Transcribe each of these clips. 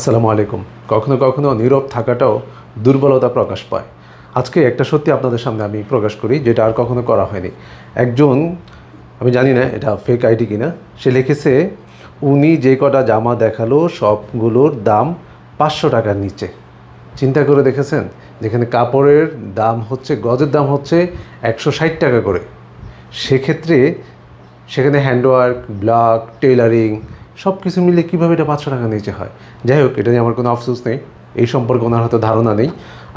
আসসালামু আলাইকুম। কখনো কখনো নীরব থাকাটাও দুর্বলতা প্রকাশ পায়। আজকে একটা সত্যি আপনাদের সামনে আমি প্রকাশ করি, যেটা আর কখনো করা হয়নি। একজন, আমি জানি না এটা ফেক আইডি কিনা, সে লিখেছে, উনি যে কটা জামা দেখাল সবগুলোর দাম পাঁচশো টাকার নিচে। চিন্তা করে দেখেছেন? যেখানে কাপড়ের দাম হচ্ছে, গজের দাম হচ্ছে একশো ষাট টাকা করে। সেক্ষেত্রে সেখানে হ্যান্ডওয়ার্ক ব্লক টেইলারিং সব কিছু মিলে কীভাবে এটা পাঁচশো টাকা নিচে হয়? যাই হোক, এটা নিয়ে আমার কোনো আফসোস নেই। এই সম্পর্কে ওনার হয়তো ধারণা নেই।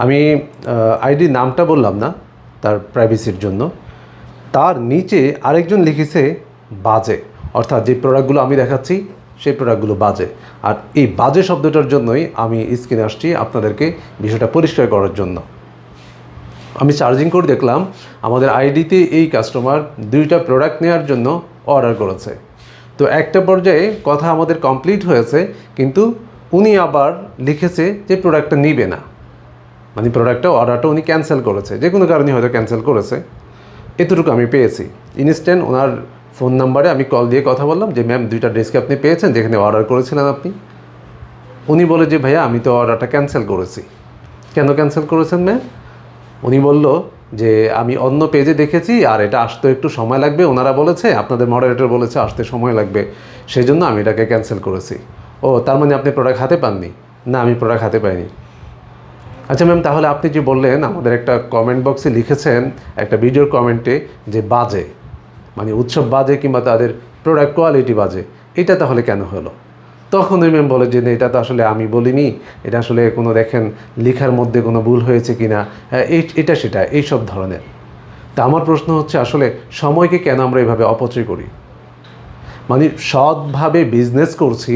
আমি আইডির নামটা বললাম না, তার প্রাইভেসির জন্য। তার নিচে আরেকজন লিখেছে বাজে। অর্থাৎ যে প্রোডাক্টগুলো আমি দেখাচ্ছি, সেই প্রোডাক্টগুলো বাজে। আর এই বাজে শব্দটার জন্যই আমি স্ক্রিনে আসছি আপনাদেরকে বিষয়টা পরিষ্কার করার জন্য। আমি চার্জিং করে দেখলাম। আমাদের আইডিতে এই কাস্টমার দুইটা প্রোডাক্ট নেওয়ার জন্য অর্ডার করেছে। তো একটা পর্যায়ে কথা আমাদের কমপ্লিট হয়েছে, কিন্তু উনি আবার লিখেছে যে প্রোডাক্টটা নিবে না। মানে প্রোডাক্টটা অর্ডারটা উনি ক্যান্সেল করেছে। যে কোনো কারণে হয়তো ক্যান্সেল করেছে। এতটুকু আমি পেয়েছি। ইনস্ট্যান্ট ওনার ফোন নাম্বারে আমি কল দিয়ে কথা বললাম যে ম্যাম দুইটা ড্রেসকে আপনি পেয়েছেন, যেখানে অর্ডার করেছিলেন আপনি? উনি বলে যে, ভাইয়া, আমি তো অর্ডারটা ক্যান্সেল করেছি। কেন ক্যান্সেল করেছেন ম্যাম উনি বলল যে আমি অন্য পেজে দেখেছি, আর এটা আসতে একটু সময় লাগবে। ওনারা বলেছে, আপনাদের মডারেটর বলেছে আসতে সময় লাগবে। সেই জন্য আমি এটাকে ক্যান্সেল করেছি। ও, তার মানে আপনি প্রোডাক্ট হাতে পাননি? না, আমি প্রোডাক্ট হাতে পাইনি। আচ্ছা ম্যাম তাহলে আপনি যে বললেন, আমাদের একটা কমেন্ট বক্সে লিখেছেন, একটা ভিডিওর কমেন্টে যে বাজে মানে উৎসব বাজে কিংবা তাদের প্রোডাক্ট কোয়ালিটি বাজে, এটা তাহলে কেন হলো? তখন ওই ম্যাম বলে যে এটা তো আসলে আমি বলিনি। এটা আসলে কোনো দেখেন লেখার মধ্যে কোনো ভুল হয়েছে কি না হ্যাঁ, এই এটা সেটা এই সব ধরনের। তা আমার প্রশ্ন হচ্ছে আসলে সময়কে কেন আমরা এভাবে অপচয় করি? মানে সৎভাবে বিজনেস করছি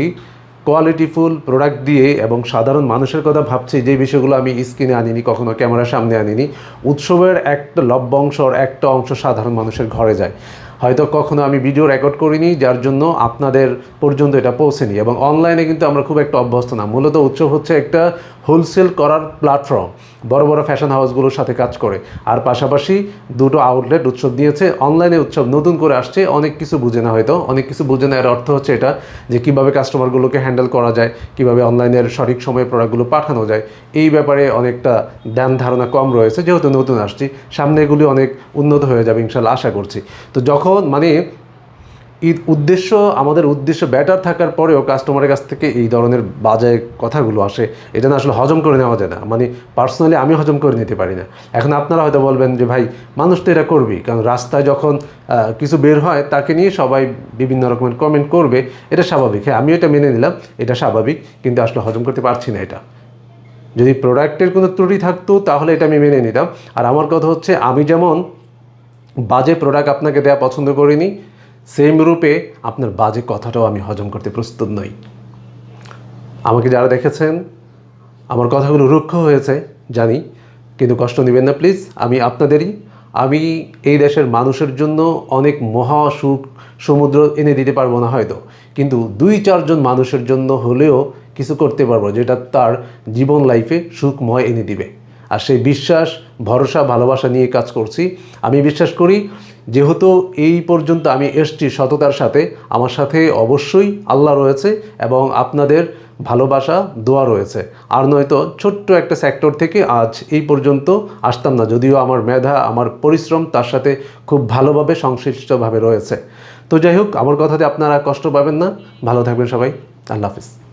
কোয়ালিটিফুল প্রোডাক্ট দিয়ে এবং সাধারণ মানুষের কথা ভাবছি যে বিষয়গুলো আমি স্ক্রিনে আনিনি কখনো ক্যামেরার সামনে আনিনি উৎসবের একটা লভ্যাংশর একটা অংশ সাধারণ মানুষের ঘরে যায়। হয়তো কখনো আমি ভিডিও রেকর্ড করিনি, যার জন্য আপনাদের পর্যন্ত এটা পৌঁছেনি। এবং অনলাইনে কিন্তু আমরা খুব একটা অভ্যস্ত না। মূলত উৎসব হচ্ছে একটা হোলসেল করার প্ল্যাটফর্ম, বড় বড় ফ্যাশন হাউসগুলোর সাথে কাজ করে। আর পাশাপাশি দুটো আউটলেট উৎসব দিয়েছে। অনলাইনে উৎসব নতুন করে আসছে, অনেক কিছু বুঝে না হয়তো। অনেক কিছু বুঝে না, এর অর্থ হচ্ছে এটা যে কীভাবে কাস্টমারগুলোকে হ্যান্ডেল করা যায়, কীভাবে অনলাইনের সঠিক সময়ে প্রোডাক্টগুলো পাঠানো যায়। এই ব্যাপারে অনেকটা ধ্যান ধারণা কম রয়েছে, যেহেতু নতুন আসছি। সামনে এগুলি অনেক উন্নত হয়ে যাবে, ইনশাল্লাহ, আশা করছি। তো যখন মানে ঈদ উদ্দেশ্য, আমাদের উদ্দেশ্য ব্যাটার থাকার পরেও কাস্টমারের কাছ থেকে এই ধরনের বাজে কথাগুলো আসে। এটা না আসলে হজম করে নেওয়া যায় না। মানে পার্সোনালি আমি হজম করে নিতে পারি না। এখন আপনারা হয়তো বলবেন যে, ভাই, মানুষ তো এটা করবেই। কারণ রাস্তায় যখন কিছু বের হয়, তাকে নিয়ে সবাই বিভিন্ন রকমের কমেন্ট করবে। এটা স্বাভাবিক। হ্যাঁ আমিও এটা মেনে নিলাম। এটা স্বাভাবিক। কিন্তু আসলে হজম করতে পারছি না এটা। যদি প্রোডাক্টের কোনো ত্রুটি থাকতো, তাহলে এটা আমি মেনে নিতাম। আর আমার কথা হচ্ছে, আমি যেমন বাজে প্রোডাক্ট আপনাকে দেওয়া পছন্দ করিনি সেম রূপে আপনার বাজে কথাটাও আমি হজম করতে প্রস্তুত নই। আমাকে যারা দেখেছেন, আমার কথাগুলো রুক্ষ হয়েছে, জানি, কিন্তু কষ্ট নেবেন না প্লিজ আমি আপনাদেরই। আমি এই দেশের মানুষের জন্য অনেক মহা সুখ, সমুদ্র এনে দিতে পারব না হয়তো, কিন্তু দুই চারজন মানুষের জন্য হলেও কিছু করতে পারব, যেটা তার জীবন লাইফে সুখময় এনে দিবে। আর সেই বিশ্বাস, ভরসা, ভালোবাসা নিয়ে কাজ করছি। আমি বিশ্বাস করি যেহেতু এই পর্যন্ত আমি এসছি সততার সাথে, আমার সাথে অবশ্যই আল্লাহ রয়েছে এবং আপনাদের ভালোবাসা, দোয়া রয়েছে। আর নয়তো ছোট্ট একটা সেক্টর থেকে আজ এই পর্যন্ত আসতাম না, যদিও আমার মেধা, আমার পরিশ্রম তার সাথে খুব ভালোভাবে সংশ্লিষ্টভাবে রয়েছে। তো যাই হোক, আমার কথাতে আপনারা কষ্ট পাবেন না। ভালো থাকবেন সবাই। আল্লাহ হাফিজ।